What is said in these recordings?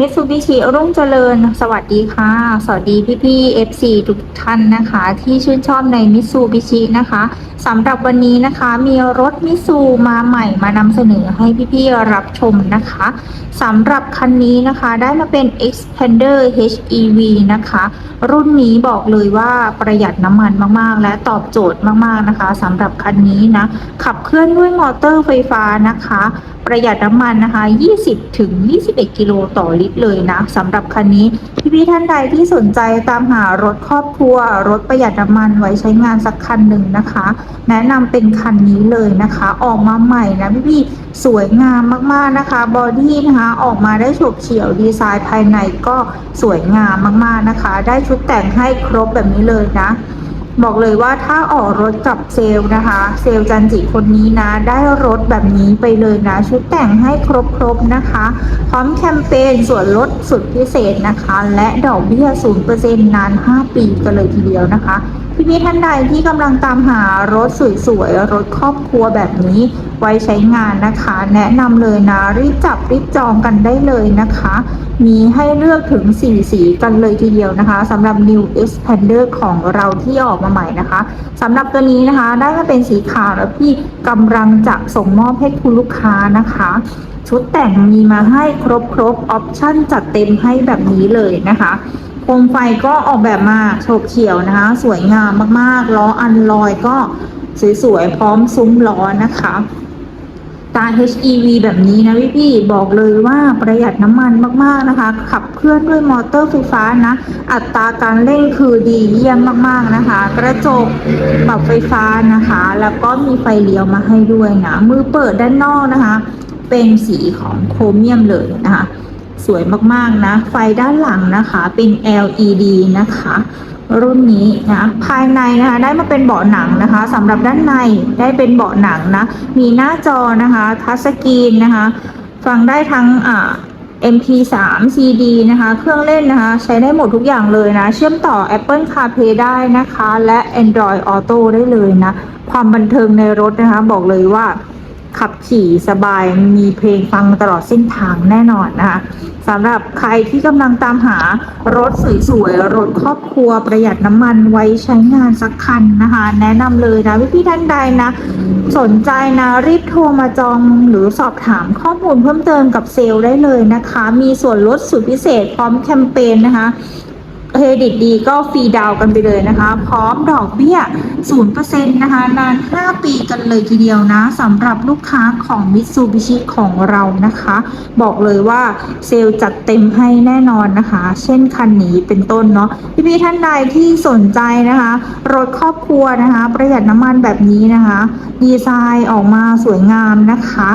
มิตซูบิชิรุ่งเจริญ สวัสดีค่ะ สวัสดีพี่พี่ๆ FC ทุกท่านนะคะ ที่ชื่นชอบในมิตซูบิชินะคะสำหรับวันนี้นะคะ มีรถมิตซูมาใหม่มานำเสนอให้พี่พี่รับชมนะคะสำหรับคันนี้นะคะได้มาเป็น Expander HEV นะคะ รุ่นนี้บอกเลยว่าประหยัดน้ำมันมากๆ และตอบโจทย์มากๆนะคะสำหรับคันนี้นะ ขับเคลื่อนด้วยมอเตอร์ไฟฟ้านะคะ ประหยัดน้ำมันนะคะ 20-21 กิโลต่อลิตรเลยนะสำหรับคันนี้ พี่ๆท่านใดที่สนใจตามหารถครอบครัว รถประหยัดน้ำมันไว้ใช้งานสักคันหนึ่งนะคะ แนะนำเป็นคันนี้เลยนะคะ ออกมาใหม่นะพี่ๆสวยงามมากๆนะคะบอดี้นะคะออกมาได้ฉบเฉี่ยวดีไซน์ภายในก็สวยงามมากๆนะคะ ได้ชุดแต่งให้ครบแบบนี้เลยนะ บอกเลยว่าถ้าออกรถกับเซลนะคะ เซลจันจิคนนี้นะ ได้รถแบบนี้ไปเลยนะ ชุดแต่งให้ครบๆนะคะ พร้อมแคมเปญส่วนลดสุดพิเศษนะคะ และดอกเบี้ย 0%นาน 5 ปีกันเลยทีเดียวนะคะพี่พี่ๆท่านใดที่กำลังตามหารถสวยๆ รถครอบครัวแบบนี้ไว้ใช้งานนะคะ แนะนำเลยนะ รีบจับรีบจองกันได้เลยนะคะ มีให้เลือกถึง 4 สีกันเลยทีเดียวนะคะสำหรับ New Expander ของเราที่ออกมาใหม่นะคะสำหรับตัวนี้นะคะได้มาเป็นสีขาวแล้วพี่กำลังจะส่งมอบให้คุณลูกค้านะคะ ชุดแต่งมีมาให้ครบครบออปชั่นจัดเต็มให้แบบนี้เลยนะคะโคมไฟก็ออกแบบมาโฉบเฉียวนะคะ สวยงามมากๆ ล้ออันลอยก็สวยๆ พร้อมซุ้มล้อนะคะ ตา HEV แบบนี้นะพี่พี่ๆบอกเลยว่าประหยัดน้ำมันมากๆนะคะ ขับเคลื่อนด้วยมอเตอร์ไฟฟ้านะ อัตราการเร่งคือดีเยี่ยมมากๆนะคะ กระจกปรับไฟฟ้านะคะ แล้วก็มีไฟเลี้ยวมาให้ด้วยนะ มือเปิดด้านนอกนะคะ เป็นสีของโครเมียมเลยนะคะ สวยมากๆนะ ไฟด้านหลังนะคะเป็น LED นะคะ รุ่นนี้นะภายในนะคะได้มาเป็นเบาะหนังนะคะสำหรับด้านในได้เป็นเบาะหนังนะมีหน้าจอนะคะทัชสกรีนนะคะฟังได้ทั้งอ่า MP3 CD นะคะ เครื่องเล่นนะคะ ใช้ได้หมดทุกอย่างเลยนะ เชื่อมต่อ Apple CarPlay ได้นะคะ และ Android Auto ได้เลยนะ ความบันเทิงในรถนะคะ บอกเลยว่า ขับขี่สบายมีเพลงฟังตลอดเส้นทางแน่นอนนะคะสำหรับใครที่กำลังตามหารถสวยๆ รถครอบครัวประหยัดน้ำมันไว้ใช้งานสักคันนะคะ แนะนำเลยนะพี่ๆท่านใดนะ สนใจนะรีบโทรมาจองหรือสอบถามข้อมูลเพิ่มเติมกับเซลล์ได้เลยนะคะ มีส่วนลดสุดพิเศษพร้อมแคมเปญนะคะ เครดิตดีก็ฟรีดาวน์กันไปเลยนะคะ พร้อมดอกเบี้ย 0%นะคะ นาน 5 ปีกันเลยทีเดียวนะสำหรับลูกค้าของ Mitsubishi ของเรานะคะ บอกเลยว่าเซลล์จัดเต็มให้แน่นอนนะคะ เช่นคันนี้เป็นต้นเนาะพี่ๆท่านใดที่สนใจนะคะ รถครอบครัวนะคะ ประหยัดน้ำมันแบบนี้นะคะ ดีไซน์ออกมาสวยงามนะคะ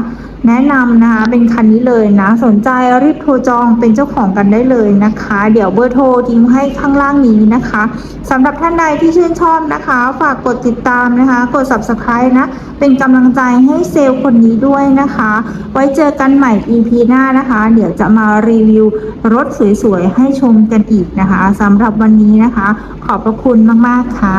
แนะนำนะคะเป็นคันนี้เลยนะ สนใจรีบโทรจองเป็นเจ้าของกันได้เลยนะคะ เดี๋ยวเบอร์โทรทิ้งให้ข้างล่างนี้นะคะสำหรับท่านใดที่ชื่นชอบนะคะ ฝากกดติดตามนะคะ กด subscribe นะ เป็นกำลังใจให้เซลล์คนนี้ด้วยนะคะ ไว้เจอกันใหม่ EP หน้านะคะ เดี๋ยวจะมารีวิวรถสวยๆ ให้ชมกันอีกนะคะสำหรับวันนี้นะคะ ขอบพระคุณมากๆค่ะ